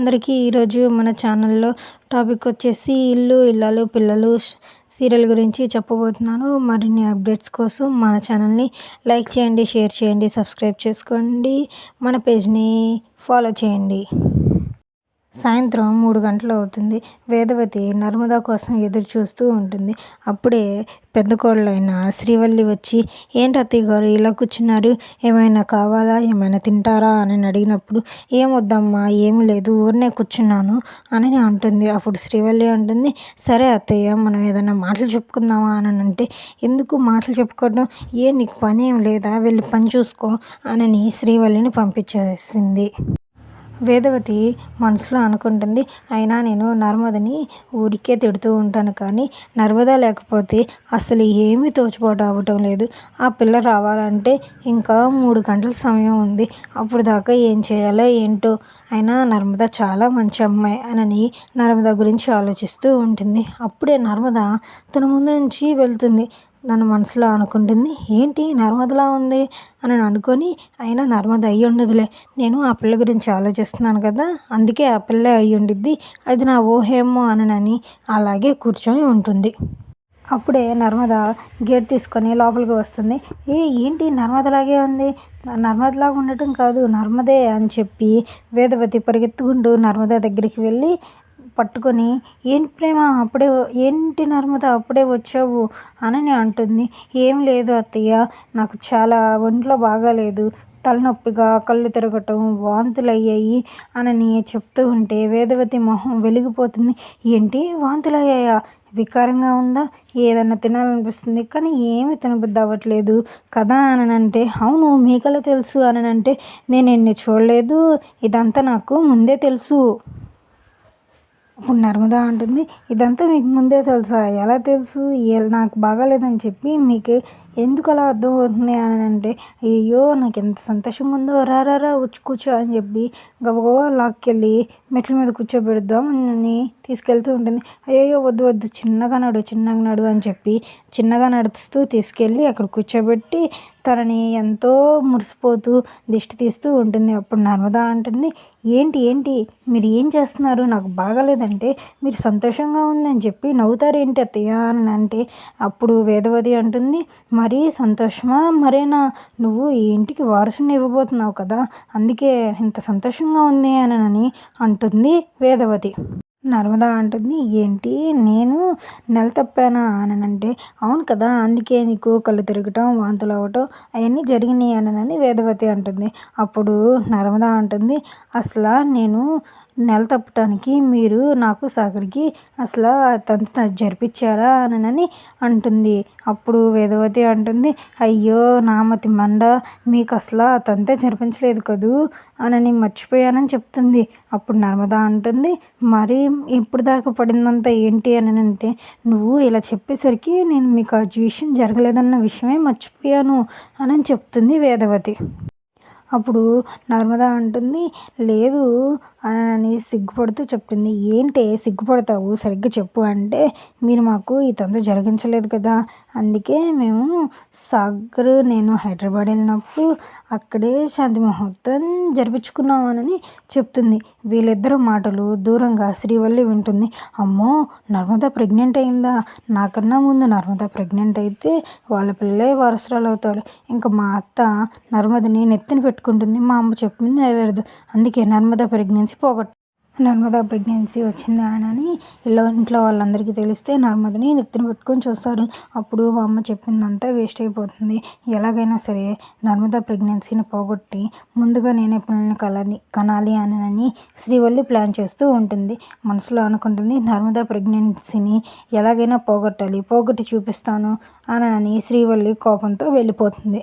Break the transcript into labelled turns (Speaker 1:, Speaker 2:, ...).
Speaker 1: అందరికీ ఈరోజు మన ఛానల్లో టాపిక్ వచ్చేసి ఇల్లు ఇళ్ళలు పిల్లలు సీరియల్ గురించి చెప్పబోతున్నాను. మరిన్ని అప్డేట్స్ కోసం మన ఛానల్ని లైక్ చేయండి షేర్ చేయండి సబ్స్క్రైబ్ చేసుకోండి. మన పేజ్ని ఫాలో చేయండి. సాయంత్రం మూడు గంటలు అవుతుంది. వేదవతి నర్మదా కోసం ఎదురు చూస్తూ ఉంటుంది. అప్పుడే పెద్ద కోడలైన శ్రీవల్లి వచ్చి ఏంటి అత్తయ్య గారు ఇలా కూర్చున్నారు? ఏమైనా కావాలా? ఏమైనా తింటారా? అని అడిగినప్పుడు ఏం వద్దమ్మా ఏమి లేదు ఊరినే కూర్చున్నాను అని అంటుంది. అప్పుడు శ్రీవల్లి అంటుంది సరే అత్తయ్య మనం ఏదైనా మాటలు చెప్పుకుందామా? అని అంటే ఎందుకు మాటలు చెప్పుకోవడం? ఏ నీకు పని ఏం లేదా? వెళ్ళి పని చూసుకో అని శ్రీవల్లిని పంపించేసింది. వేదవతి మనసులో అనుకుంటుంది అయినా నేను నర్మదని ఊరికే తిడుతూ ఉంటాను కానీ నర్మద లేకపోతే అసలు ఏమీ తోచిపోటు అవ్వటం లేదు. ఆ పిల్ల రావాలంటే ఇంకా మూడు గంటల సమయం ఉంది. అప్పుడు దాకా ఏం చేయాలో ఏంటో? అయినా నర్మద చాలా మంచి అమ్మాయి అని నర్మద గురించి ఆలోచిస్తూ ఉంటుంది. అప్పుడే నర్మద తన ముందు నుంచి వెళ్తుంది. నన్ను మనసులో అనుకుంటుంది ఏంటి నర్మదలా ఉంది? అని అనుకొని అయినా నర్మద అయ్యి ఉండదులే నేను ఆ పిల్ల గురించి ఆలోచిస్తున్నాను కదా అందుకే ఆ పిల్ల అయ్యి ఉండిద్ది అది నా ఊహేమో అనని అలాగే కూర్చొని ఉంటుంది. అప్పుడే నర్మద గేట్ తీసుకొని లోపలికి వస్తుంది. ఏ ఏంటి నర్మదలాగే ఉంది? నర్మదలాగా ఉండటం కాదు నర్మదే అని చెప్పి వేదవతి పరిగెత్తుకుంటూ నర్మద దగ్గరికి వెళ్ళి పట్టుకొని ఏంటి ప్రేమ అప్పుడే ఏంటి నర్మద అప్పుడే వచ్చావు? అని అంటుంది. ఏం లేదు అత్తయ్య నాకు చాలా ఒంట్లో బాగాలేదు. తలనొప్పిగా కళ్ళు తిరగటం వాంతులు అయ్యాయి అని చెప్తూ ఉంటే వేదవతి మొహం వెలిగిపోతుంది. ఏంటి? వాంతులు అయ్యాయా వికారంగా ఉందా? ఏదన్నా తినాలనిపిస్తుంది? కానీ ఏమి తినబుద్ధి అవ్వట్లేదు కదా అని అంటే అవును మీకలా తెలుసు అని అంటే నేను ఎన్ని చూడలేదు. ఇదంతా నాకు ముందే తెలుసు. అప్పుడు నర్మదా అంటుంది. ఇదంతా మీకు ముందే తెలుసా? ఎలా తెలుసు? నాకు బాగాలేదని చెప్పి మీకు ఎందుకు అలా అర్థమవుతుంది అని అంటే అయ్యో నాకు ఎంత సంతోషంగా ఉందో రారా వచ్చి కూర్చో అని చెప్పి గబగబా లాక్కెళ్ళి మెట్ల మీద కూర్చోబెడదాం అని తీసుకెళ్తూ ఉంటుంది. అయ్యో వద్దు వద్దు చిన్నగా నడు చిన్నగా నడు అని చెప్పి చిన్నగా నడుస్తూ తీసుకెళ్ళి అక్కడ కూర్చోబెట్టి తనని ఎంతో మురిసిపోతూ దిష్టి తీస్తూ ఉంటుంది. అప్పుడు నర్మదా అంటుంది ఏంటి ఏంటి? మీరు ఏం చేస్తున్నారు? నాకు బాగాలేదంటే మీరు సంతోషంగా ఉందని చెప్పి నవ్వుతారేంటి అత్తయ్య? అని అంటే అప్పుడు వేదవతి అంటుంది మరీ సంతోషమా? మరేనా? నువ్వు ఈ ఇంటికి వారసుని ఇవ్వబోతున్నావు కదా అందుకే ఇంత సంతోషంగా ఉంది అని అంటుంది వేదవతి. నర్మదా అంటుంది ఏంటి? నేను నెల తప్పానా? అనంటే అవును కదా అందుకే నీకు కళ్ళు తిరగటం వాంతులు అవ్వటం అవన్నీ జరిగినాయి అనని వేదవతి అంటుంది. అప్పుడు నర్మదా అంటుంది అసలు నేను నెల తప్పటానికి మీరు నాకు సాగరికి అసలు తంతు జరిపించారా అనని అంటుంది. అప్పుడు వేదవతి అంటుంది అయ్యో నామతి మండ మీకు అసలు తంతే జరిపించలేదు కదూ అని మర్చిపోయానని చెప్తుంది. అప్పుడు నర్మదా అంటుంది మరి ఇప్పుడు దాకా పడిందంతా ఏంటి అని అంటే నువ్వు ఇలా చెప్పేసరికి నేను మీకు ఆ విషయం జరగలేదన్న విషయమే మర్చిపోయాను అని చెప్తుంది వేదవతి. అప్పుడు నర్మదా అంటుంది లేదు అని సిగ్గుపడుతూ చెప్తుంది. ఏంటి సిగ్గుపడతావు? సరిగ్గా చెప్పు అంటే మీరు మాకు ఇదంతా జరిగించలేదు కదా. అందుకే మేము సాగర్ నేను హైదరాబాద్ వెళ్ళినప్పుడు అక్కడే శాంతి ముహూర్తం జరిపించుకున్నామని చెప్తుంది. వీళ్ళిద్దరు మాటలు దూరంగా శ్రీవల్లి వింటుంది. అమ్మో నర్మద ప్రెగ్నెంట్ అయిందా? నాకన్నా ముందు నర్మద ప్రెగ్నెంట్ అయితే వాళ్ళ పిల్లలే వారసురాలు అవుతారు ఇంకా మా అత్త నర్మదని నెత్తిన పెట్టు పెట్టుకుంటుంది. మా అమ్మ చెప్పింది నెరవేరదు. అందుకే నర్మదా ప్రెగ్నెన్సీ పోగొట్టు. నర్మదా ప్రెగ్నెన్సీ వచ్చింది అని ఇలా ఇంట్లో వాళ్ళందరికీ తెలిస్తే నర్మదని నెత్తిన పెట్టుకొని చూస్తారు. అప్పుడు మా అమ్మ చెప్పిందంతా వేస్ట్ అయిపోతుంది. ఎలాగైనా సరే నర్మదా ప్రెగ్నెన్సీని పోగొట్టి ముందుగా నేనే పిల్లల్ని కలని కనాలి అని శ్రీవల్లి ప్లాన్ చేస్తూ ఉంటుంది. మనసులో అనుకుంటుంది నర్మదా ప్రెగ్నెన్సీని ఎలాగైనా పోగొట్టాలి. పోగొట్టి చూపిస్తాను అని శ్రీవల్లి కోపంతో వెళ్ళిపోతుంది.